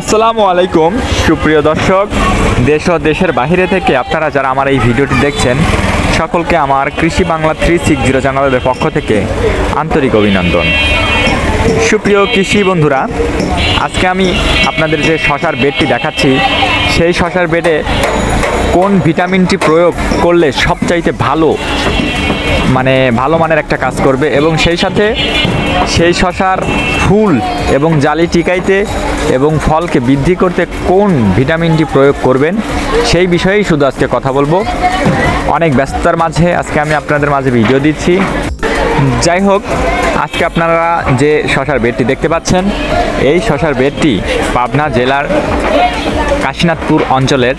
আসসালামু আলাইকুম, সুপ্রিয় দর্শক, দেশ ও দেশের বাইরে থেকে আপনারা যারা আমার এই ভিডিওটি দেখছেন, সকলকে আমার কৃষি বাংলা থ্রি সিক্স জিরো চ্যানেলের পক্ষ থেকে আন্তরিক অভিনন্দন। সুপ্রিয় কৃষি বন্ধুরা, আজকে আমি আপনাদের যে শশার বেডটি দেখাচ্ছি, সেই শশার বেডে কোন ভিটামিনটি প্রয়োগ করলে সবচাইতে ভালো? মানে ভালো মানের একটা কাজ করবে এবং সেই সাথে সেই শশার ফুল এবং জালি টিকাইতে এবং ফলকে বৃদ্ধি করতে কোন ভিটামিনটি প্রয়োগ করবেন সেই বিষয়েই শুধু আজকে কথা বলব। অনেক ব্যস্ততার মাঝে আজকে আমি আপনাদের মাঝে ভিডিও দিচ্ছি। যাই হোক, আজকে আপনারা যে শশার বেডটি দেখতে পাচ্ছেন, এই শশার বেডটি পাবনা জেলার কাশীনাথপুর অঞ্চলের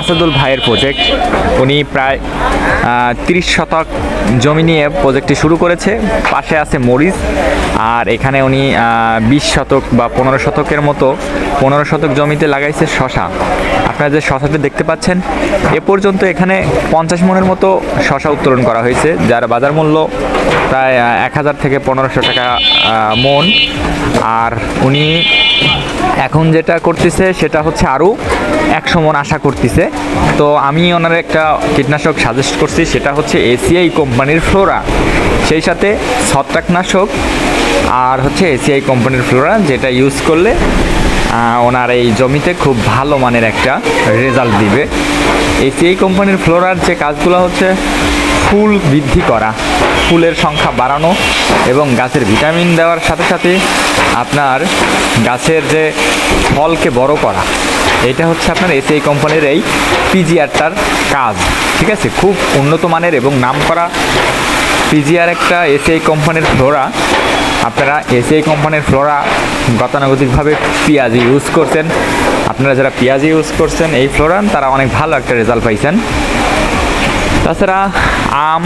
আসাদুল ভাইয়ের প্রজেক্ট উনি প্রায় তিরিশ শতক জমি নিয়ে প্রজেক্টটি শুরু করেছে। পাশে আছে মরিচ। আর এখানে উনি বিশ শতক বা পনেরো শতকের মতো, পনেরো শতক জমিতে লাগাইছে শশা। আপনারা যে শশাটি দেখতে পাচ্ছেন, এ পর্যন্ত এখানে পঞ্চাশ মনের মতো শশা উত্তোলন করা হয়েছে, যার বাজার মূল্য প্রায় এক হাজার থেকে পনেরোশো টাকা মন। আর উনি এখন যেটা করতেছে, সেটা হচ্ছে আরও একশো মন আশা করতেছে। তো আমি ওনার একটা কীটনাশক সাজেস্ট করছি, সেটা হচ্ছে এসিআই কোম্পানির ফ্লোরা। সেই সাথে ছত্রাকনাশক আর হচ্ছে এসিআই কোম্পানির ফ্লোরা, যেটা ইউজ করলে ওনার এই জমিতে খুব ভালো মানের একটা রেজাল্ট দিবে। এসিআই কোম্পানির ফ্লোরার যে কাজগুলো হচ্ছে, ফুল বৃদ্ধি করা, ফুলের সংখ্যা বাড়ানো এবং গাছের ভিটামিন দেওয়ার সাথে সাথে আপনার গাছের যে ফলকে বড় করা, এটা হচ্ছে আপনার এসিআই কোম্পানির এই পিজিআরটার কাজ, ঠিক আছে? খুব উন্নত মানের এবং নাম করা পিজিআর একটা এসিআই কোম্পানির ফ্লোরা। আপনারা এসিআই কোম্পানির ফ্লোরা গতানুগতিকভাবে পেঁয়াজ ইউজ করছেন। আপনারা যারা পেঁয়াজ ইউজ করছেন এই ফ্লোরান তারা অনেক ভালো একটা রেজাল্ট পাইছেন। তাছাড়া আম,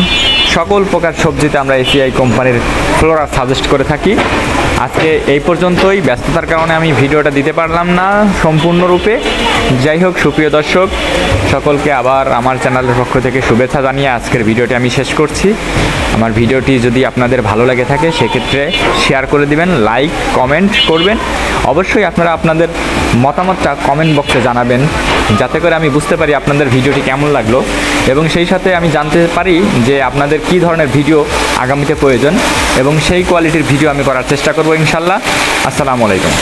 সকল প্রকার সবজিতে আমরা এসিআই কোম্পানির ফ্লোরা সাজেস্ট করে থাকি। আজকে এই পর্যন্তই। ব্যস্ততার কারণে আমি ভিডিওটা দিতে পারলাম না সম্পূর্ণরূপে। যাই হোক, সুপ্রিয় দর্শক, সকলকে আবার আমার চ্যানেলের পক্ষ থেকে শুভেচ্ছা জানিয়ে আজকের ভিডিওটি আমি শেষ করছি। আমার ভিডিওটি যদি আপনাদের ভালো লেগে থাকে, সেক্ষেত্রে শেয়ার করে দিবেন লাইক কমেন্ট করবেন। অবশ্যই আপনারা আপনাদের মতামতটা কমেন্ট বক্সে জানাবেন, যাতে করে আমি বুঝতে পারি আপনাদের ভিডিওটি কেমন লাগল। এবং সেই সাথে আমি জানতে পারি যে আপনাদের কি ধরনের ভিডিও আগামীতে প্রয়োজন এবং সেই কোয়ালিটির ভিডিও আমি করার চেষ্টা করব ইনশাল্লাহ। আসসালামু আলাইকুম।